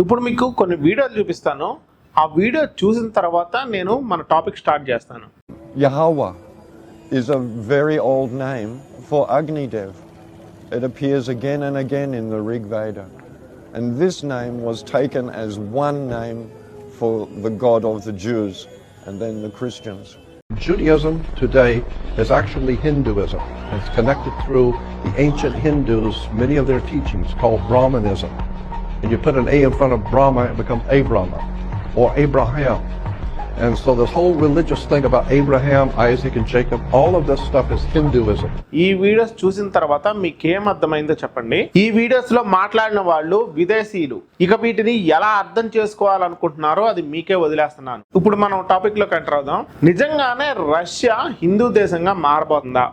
ఇప్పుడు మీకు కొన్ని వీడియోలు చూపిస్తాను ఆ వీడియో చూసిన తర్వాత నేను మన టాపిక్ స్టార్ట్ చేస్తాను Yahweh is a very old name for Agni Dev. It appears again and again in the Rig Veda. And this name was taken as one name for the God of the Jews and then the Christians. Judaism today is actually Hinduism. It's connected through the ancient Hindus, many of their teachings called Brahmanism. And you put an A in front of Brahma, it becomes Abrahma or Abraham. And so this whole religious thing about Abraham, Isaac, and Jacob, all of this stuff is Hinduism. ఈ videos చూసిన తర్వాత మీకేం అర్థమైందో చెప్పండి ఈ వీడియోస్లో మాట్లాడిన వాళ్ళు విదేశీయులు ఇక వీటిని ఎలా అర్థం చేసుకోవాలనుకుంటున్నారో అది మీకే వదిలేస్తున్నాను ఇప్పుడు మనం టాపిక్లోకి ఎంటర్ అవుదాం నిజంగానే రష్యా హిందూ దేశంగా మారబోతుందా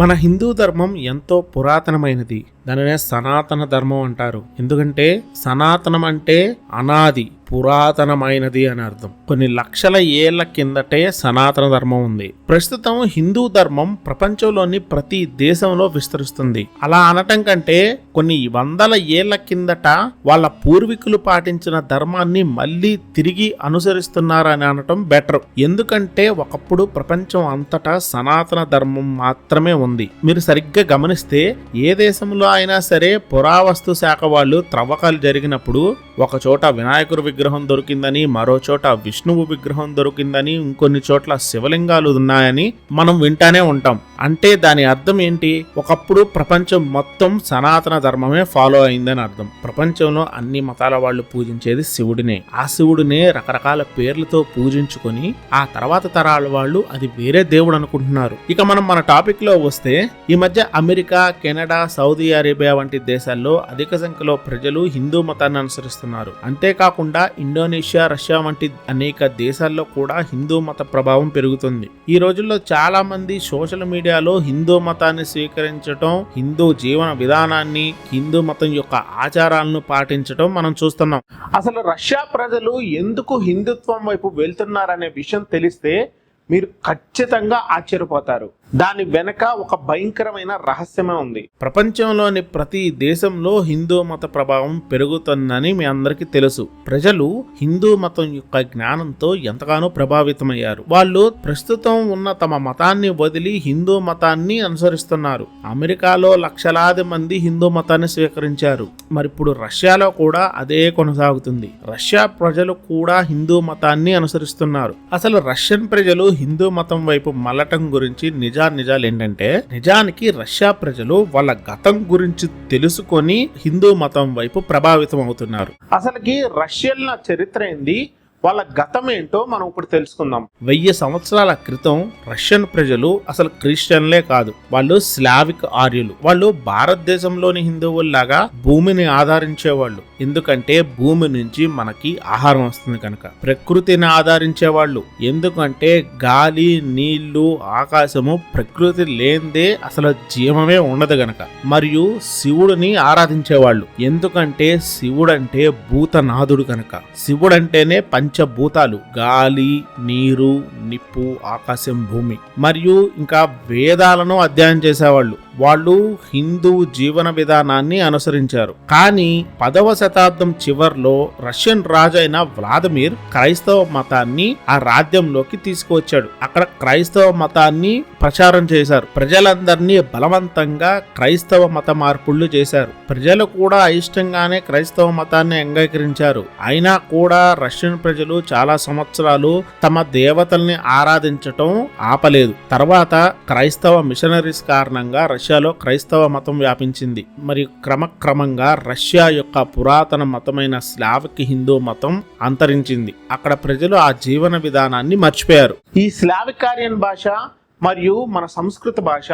మన హిందూ ధర్మం ఎంతో పురాతనమైనది. దానినే సనాతన ధర్మం అంటారు. ఎందుకంటే సనాతనం అంటే అనాది పురాతనమైనది అని అర్థం. కొన్ని లక్షల ఏళ్ళ కిందటే సనాతన ధర్మం ఉంది. ప్రస్తుతం హిందూ ధర్మం ప్రపంచంలోని ప్రతి దేశంలో విస్తరిస్తుంది. అలా అనటం కంటే కొన్ని వందల ఏళ్ళ కిందట వాళ్ళ పూర్వీకులు పాటించిన ధర్మాన్ని మళ్ళీ తిరిగి అనుసరిస్తున్నారని అనటం బెటర్. ఎందుకంటే ఒకప్పుడు ప్రపంచం అంతటా సనాతన ధర్మం మాత్రమే ఉంది. మీరు సరిగ్గా గమనిస్తే ఏ దేశంలో అయినా సరే పురావస్తు శాఖ వాళ్ళు త్రవ్వకాలు జరిగినప్పుడు ఒక చోట వినాయకుడి విగ్రహం దొరికిందని మరో చోట విష్ణువు విగ్రహం దొరికిందని ఇంకొన్ని చోట్ల శివలింగాలు ఉన్నాయని మనం వింటానే ఉంటాం. అంటే దాని అర్థం ఏంటి? ఒకప్పుడు ప్రపంచం మొత్తం సనాతన ధర్మమే ఫాలో అయిందని అర్థం. ప్రపంచంలో అన్ని మతాల వాళ్ళు పూజించేది శివుడినే. ఆ శివుడినే రకరకాల పేర్లతో పూజించుకొని ఆ తర్వాత తరాల వాళ్ళు అది వేరే దేవుడు అనుకుంటున్నారు. ఇక మనం మన టాపిక్లో వస్తే ఈ మధ్య అమెరికా కెనడా సౌదీ అరేబియా వంటి దేశాల్లో అధిక సంఖ్యలో ప్రజలు హిందూ మతాన్ని అనుసరిస్తున్నారు. అంతేకాకుండా ఇండోనేషియా రష్యా వంటి అనేక దేశాల్లో కూడా హిందూ మత ప్రభావం పెరుగుతుంది. ఈ రోజుల్లో చాలా మంది సోషల్ మీడియాలో హిందూ మతాన్ని స్వీకరించడం హిందూ జీవన విధానాన్ని హిందూ మతం యొక్క ఆచారాలను పాటించడం మనం చూస్తున్నాం. అసలు రష్యా ప్రజలు ఎందుకు హిందుత్వం వైపు వెళ్తున్నారనే విషయం తెలిస్తే మీరు ఖచ్చితంగా ఆశ్చర్యపోతారు. దాని వెనక ఒక భయంకరమైన రహస్యమే ఉంది. ప్రపంచంలోని ప్రతి దేశంలో హిందూ మత ప్రభావం పెరుగుతుందని మీ అందరికీ తెలుసు. ప్రజలు హిందూ మతం యొక్క జ్ఞానంతో ఎంతగానో ప్రభావితమయ్యారు. వాళ్ళు ప్రస్తుతం ఉన్న తమ మతాన్ని వదిలి హిందూ మతాన్ని అనుసరిస్తున్నారు. అమెరికాలో లక్షలాది మంది హిందూ మతాన్ని స్వీకరించారు. మరి ఇప్పుడు రష్యాలో కూడా అదే కొనసాగుతుంది. రష్యా ప్రజలు కూడా హిందూ మతాన్ని అనుసరిస్తున్నారు. అసలు రష్యన్ ప్రజలు హిందూ మతం వైపు మలటం గురించి నిజం నిజాలు ఏంటంటే నిజానికి రష్యా ప్రజలు వాళ్ళ గతం గురించి తెలుసుకొని హిందూ మతం వైపు ప్రభావితం అవుతున్నారు. అసలుకి రష్యన్ల చరిత్ర ఏంది? వాళ్ళ గతం ఏంటో మనం ఇప్పుడు తెలుసుకుందాం. వెయ్యి సంవత్సరాల క్రితం రష్యన్ ప్రజలు అసలు క్రిస్టియన్లే కాదు వాళ్ళు స్లావిక్ ఆర్యులు. వాళ్ళు భారతదేశంలోని హిందువుల్లాగా భూమిని ఆధారించేవాళ్ళు. ఎందుకంటే భూమి నుంచి మనకి ఆహారం వస్తుంది కనుక. ప్రకృతిని ఆధారించేవాళ్ళు. ఎందుకంటే గాలి నీళ్ళు ఆకాశము ప్రకృతి లేనిదే అసలు జీవమే ఉండదు గనక. మరియు శివుడిని ఆరాధించేవాళ్ళు. ఎందుకంటే శివుడంటే భూతనాథుడు కనుక శివుడంటేనే పంచభూతాలు గాలి నీరు నిప్పు ఆకాశం భూమి. మరియు ఇంకా వేదాలను అధ్యయనం చేసేవాళ్ళు. వాళ్ళు హిందూ జీవన విధానాన్ని అనుసరించారు. కానీ పదవ శతాబ్దం చివర్లో రష్యన్ రాజు అయిన వ్లాదిమిర్ క్రైస్తవ మతాన్ని ఆ రాజ్యంలోకి తీసుకువచ్చాడు. అక్కడ క్రైస్తవ మతాన్ని ప్రచారం చేశారు. ప్రజలందరినీ బలవంతంగా క్రైస్తవ మత మార్పులు చేశారు. ప్రజలు కూడా అయిష్టంగానే క్రైస్తవ మతాన్ని అంగీకరించారు. అయినా కూడా రష్యన్ ప్రజలు చాలా సంవత్సరాలు తమ దేవతల్ని ఆరాధించటం ఆపలేదు. తర్వాత క్రైస్తవ మిషనరీస్ కారణంగా రష్యాలో క్రైస్తవ మతం వ్యాపించింది. మరియు క్రమక్రమంగా రష్యా యొక్క పురాతన మతమైన స్లావిక్ హిందూ మతం అంతరించింది. అక్కడ ప్రజలు ఆ జీవన విధానాన్ని మర్చిపోయారు. ఈ స్లావిక్ ఆర్యన్ భాష మరియు మన సంస్కృత భాష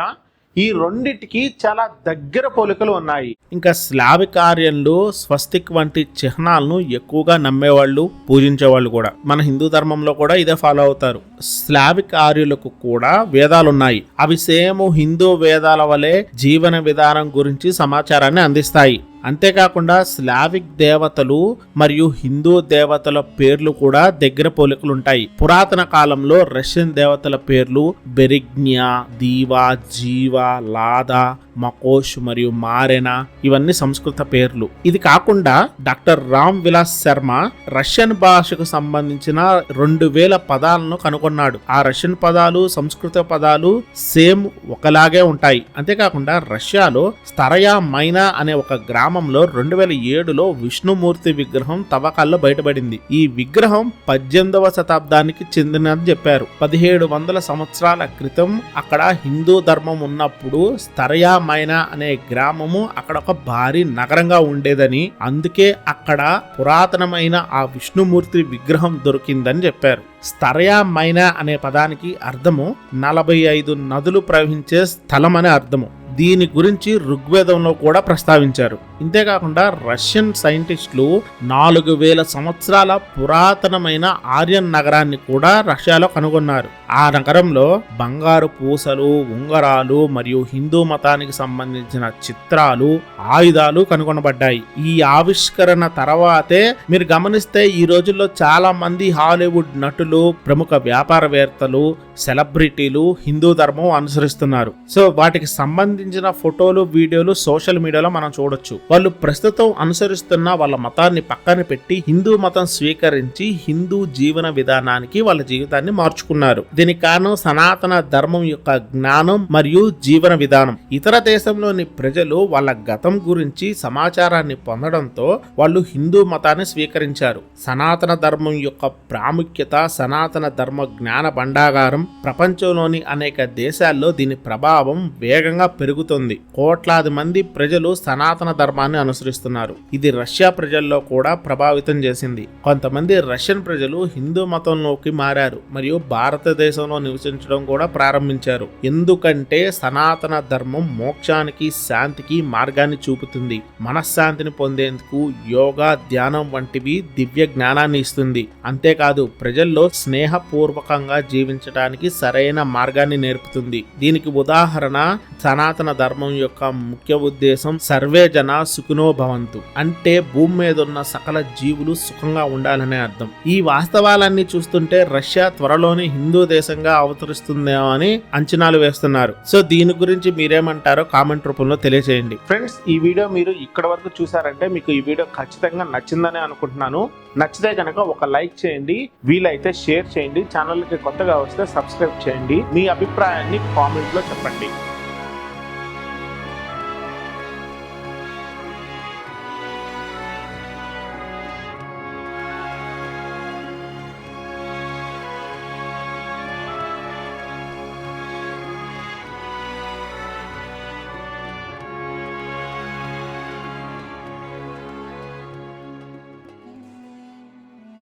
ఈ రెండిటికి చాలా దగ్గర పోలికలు ఉన్నాయి. ఇంకా స్లావిక్ ఆర్యన్లు స్వస్తిక్ వంటి చిహ్నాలను ఎక్కువగా నమ్మేవాళ్ళు పూజించేవాళ్ళు కూడా. మన హిందూ ధర్మంలో కూడా ఇదే ఫాలో అవుతారు. స్లావిక్ ఆర్యులకు కూడా వేదాలు ఉన్నాయి అవి సేమ్ హిందూ వేదాల వలె జీవన విధానం గురించి సమాచారాన్ని అందిస్తాయి. అంతేకాకుండా స్లావిక్ దేవతలు మరియు హిందూ దేవతల పేర్లు కూడా దగ్గర పోలికలు ఉంటాయి పురాతన కాలంలో రష్యన్ దేవతల పేర్లు బెరిజ్ఞ దీవా జీవ లాదా మకోష్ మరియు మారెనా ఇవన్నీ సంస్కృత పేర్లు. ఇది కాకుండా డాక్టర్ రామ్ విలాస్ శర్మ రష్యన్ భాషకు సంబంధించిన రెండు వేల పదాలను కనుగొన్నాడు. ఆ రష్యన్ పదాలు సంస్కృత పదాలు సేమ్ ఒకలాగే ఉంటాయి. అంతేకాకుండా రష్యాలో స్తరయా మైనా అనే ఒక గ్రామంలో రెండు వేల ఏడులో విష్ణుమూర్తి విగ్రహం తవ్వకాల్లో బయటపడింది. ఈ విగ్రహం పద్దెనిమిదవ శతాబ్దానికి చెందినది చెప్పారు. పదిహేడు వందల సంవత్సరాల క్రితం అక్కడ హిందూ ధర్మం ఉన్నప్పుడు స్తరయా మైనా అనే గ్రామము అక్కడ ఒక భారీ నగరంగా ఉండేదని అందుకే అక్కడ పురాతనమైన ఆ విష్ణుమూర్తి విగ్రహం దొరికిందని చెప్పారు. స్తరయా మైనా అనే పదానికి అర్థము నలభై ఐదు నదులు ప్రవహించే స్థలం అనే అర్థము. దీని గురించి ఋగ్వేదంలో కూడా ప్రస్తావించారు. ఇంతేకాకుండా రష్యన్ సైంటిస్టులు నాలుగు వేల సంవత్సరాల పురాతనమైన ఆర్యన్ నగరాన్ని కూడా రష్యాలో కనుగొన్నారు. ఆ నగరంలో బంగారు పూసలు ఉంగరాలు మరియు హిందూ మతానికి సంబంధించిన చిత్రాలు ఆయుధాలు కనుగొనబడ్డాయి. ఈ ఆవిష్కరణ తర్వాతే మీరు గమనిస్తే ఈ రోజుల్లో చాలా మంది హాలీవుడ్ నటులు ప్రముఖ వ్యాపారవేత్తలు సెలబ్రిటీలు హిందూ ధర్మం అనుసరిస్తున్నారు. సో వాటికి సంబంధించిన ఫోటోలు వీడియోలు సోషల్ మీడియాలో మనం చూడొచ్చు. వాళ్ళు ప్రస్తుతం అనుసరిస్తున్న వాళ్ళ మతాన్ని పక్కన పెట్టి హిందూ మతం స్వీకరించి హిందూ జీవన విధానానికి వాళ్ళ జీవితాన్ని మార్చుకున్నారు. దీనికి కారణం సనాతన ధర్మం యొక్క జ్ఞానం మరియు జీవన విధానం. ఇతర దేశంలోని ప్రజలు వాళ్ళ గతం గురించి సమాచారాన్ని పొందడంతో వాళ్ళు హిందూ మతాన్ని స్వీకరించారు. సనాతన ధర్మం యొక్క ప్రాముఖ్యత సనాతన ధర్మ జ్ఞాన భండాగారం ప్రపంచంలోని అనేక దేశాల్లో దీని ప్రభావం వేగంగా పెరుగుతుంది. కోట్లాది మంది ప్రజలు సనాతన ధర్మ ధర్మాన్ని అనుసరిస్తున్నారు. ఇది రష్యా ప్రజల్లో కూడా ప్రభావితం చేసింది. కొంతమంది రష్యన్ ప్రజలు హిందూ మతంలోకి మారారు మరియు భారతదేశంలో నివసించడం కూడా ప్రారంభించారు. ఎందుకంటే సనాతన ధర్మం మోక్షానికి శాంతికి మార్గాన్ని చూపుతుంది. మనశ్శాంతిని పొందేందుకు యోగా ధ్యానం వంటివి దివ్య జ్ఞానాన్ని ఇస్తుంది. అంతేకాదు ప్రజల్లో స్నేహపూర్వకంగా జీవించడానికి సరైన మార్గాన్ని నేర్పుతుంది. దీనికి ఉదాహరణ సనాతన ధర్మం యొక్క ముఖ్య ఉద్దేశం సర్వే జన సుఖినో భవంతు. అంటే భూమి మీద ఉన్న సకల జీవులు సుఖంగా ఉండాలనే అర్థం. ఈ వాస్తవాలన్నీ చూస్తుంటే రష్యా త్వరలోనే హిందూ దేశంగా అవతరిస్తుందేమో అని అంచనాలు వేస్తున్నారు. సో దీని గురించి మీరేమంటారో కామెంట్ రూపంలో తెలియజేయండి ఫ్రెండ్స్ ఈ వీడియో మీరు ఇక్కడ వరకు చూసారంటే మీకు ఈ వీడియో ఖచ్చితంగా నచ్చిందని అనుకుంటున్నాను. నచ్చితే కనుక ఒక లైక్ చేయండి వీలైతే షేర్ చేయండి. ఛానల్కి కొత్తగా వస్తే సబ్స్క్రైబ్ చేయండి. మీ అభిప్రాయాన్ని కామెంట్లో చెప్పండి.